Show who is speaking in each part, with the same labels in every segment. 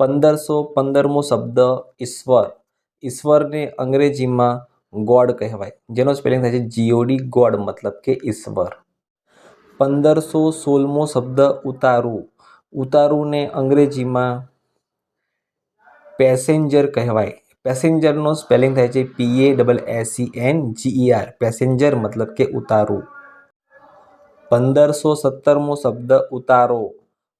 Speaker 1: પંદરસો પંદરમો શબ્દ ઈશ્વર. ઈશ્વરને અંગ્રેજીમાં ગોડ કહેવાય, જેનો સ્પેલિંગ થાય છે જીઓડી ગોડ મતલબ કે ઈશ્વર. પંદરસો સોળમો શબ્દ ઉતારું. ઉતારુંને અંગ્રેજીમાં પેસેન્જર કહેવાય. પેસેન્જરનો સ્પેલિંગ થાય છે P A double S E N G E R passenger મતલબ કે ઉતારું. પંદરસો સત્તરમો શબ્દ ઉતારો.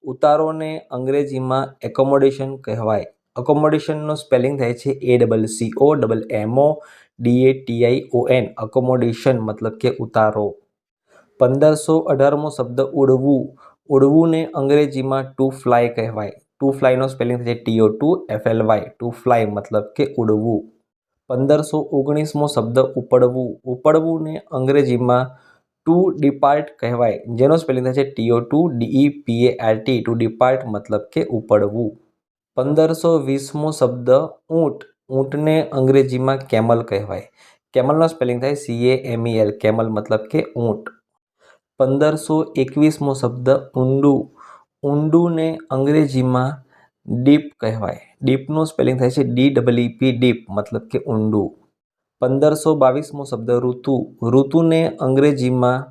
Speaker 1: ઉતારોને અંગ્રેજીમાં એકોમોડેશન કહેવાય. અકોમોડેશનનો સ્પેલિંગ થાય છે A double C O double M O D A T I O N accommodation મતલબ કે ઉતારો. પંદરસો અઢારમો શબ્દ ઉડવું. ઉડવુંને અંગ્રેજીમાં ટુ ફ્લાય કહેવાય. ટુ ફ્લાયનો સ્પેલિંગ થાય છે T O to F L Y to fly મતલબ કે ઉડવું. પંદરસો ઓગણીસમો શબ્દ ઉપડવું. ઉપડવુંને અંગ્રેજીમાં ટુ ડિપાર્ટ કહેવાય. જેનો સ્પેલિંગ થાય છે T O to D E P A R T to depart મતલબ કે ઉપડવું. પંદરસો વીસમો શબ્દ ઊંટ. ઊંટને અંગ્રેજીમાં કેમલ કહેવાય. કેમલનો સ્પેલિંગ થાય C A M E L camel મતલબ કે ઊંટ. પંદરસો એકવીસમો શબ્દ ઊંડું. ઊંડુંને અંગ્રેજીમાં ડીપ કહેવાય. ડીપનું સ્પેલિંગ થાય છે ડી ડબલ પી ડીપ મતલબ કે ઊંડું. પંદરસો બાવીસમો શબ્દ ઋતુ. ઋતુને અંગ્રેજીમાં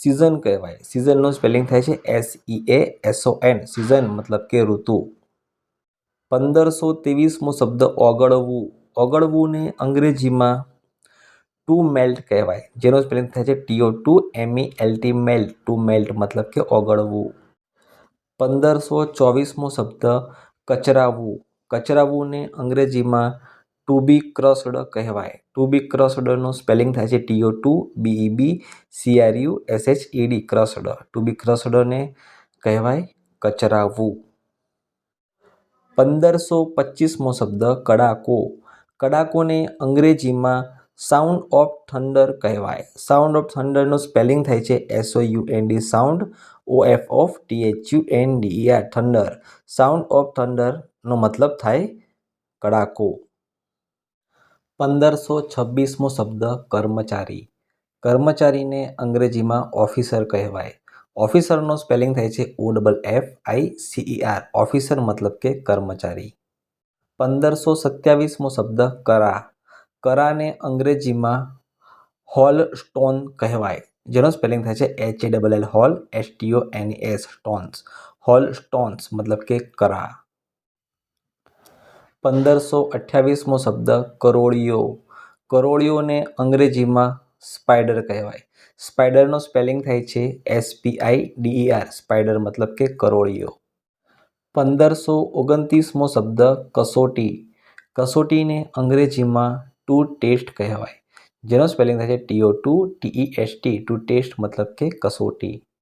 Speaker 1: સિઝન કહેવાય. સિઝનનું સ્પેલિંગ થાય છે S E A S O N season મતલબ કે ઋતુ. પંદરસો ત્રેવીસમો શબ્દ ઓગળવું. ઓગળવુંને અંગ્રેજીમાં ટુ મેલ્ટ કહેવાય. જેનો સ્પેલિંગ થાય છે T O to M E L T melt to melt મતલબ કે ઓગળવું. પંદરસો ચોવીસમો શબ્દ કચરાવવું કચરાવુંને અંગ્રેજીમાં ટુ બી ક્રસ્ડ કહેવાય. ટુ બી ક્રસ્ડનું સ્પેલિંગ થાય છે T O to B E B C R U S H E D crushed to be ક્રસ્ડને કહેવાય કચરાવું. પંદરસો પચીસમો શબ્દ કડાકો. કડાકોને અંગ્રેજીમાં સાઉન્ડ ઓફ થંડર કહેવાય. સાઉન્ડ ઓફ થંડરનું સ્પેલિંગ થાય છે S O U N D sound O F of T H U N D R thunder sound of થંડરનો મતલબ થાય કડાકો. પંદરસો છવ્વીસમો શબ્દ કર્મચારી. કર્મચારીને અંગ્રેજીમાં ઓફિસર કહેવાય. ઓફિસરનો સ્પેલિંગ થાય છે O double F I C E R. Officer મતલબ કે કર્મચારી. પંદરસો સત્યાવીસમો શબ્દ કરા. કરાને અંગ્રેજીમાં હોલ સ્ટોન કહેવાય. જેનો સ્પેલિંગ થાય છે H A double L hail S T O N S, stones. Hail stones મતલબ કે કરા. પંદરસો અઠ્યાવીસમો શબ્દ કરોળિયો. કરોળિયોને અંગ્રેજીમાં સ્પાઈડર કહેવાય. સ્પાઈડરનો સ્પેલિંગ થાય છે એસપીઆઈ ડીઈઆર સ્પાઇડર મતલબ કે કરોળિયો. પંદરસો ઓગણત્રીસમો શબ્દ કસોટી. કસોટીને અંગ્રેજીમાં ટુ ટેસ્ટ કહેવાય. જેનો સ્પેલિંગ થાય છે T O to T E S T. To test મતલબ કે કસોટી.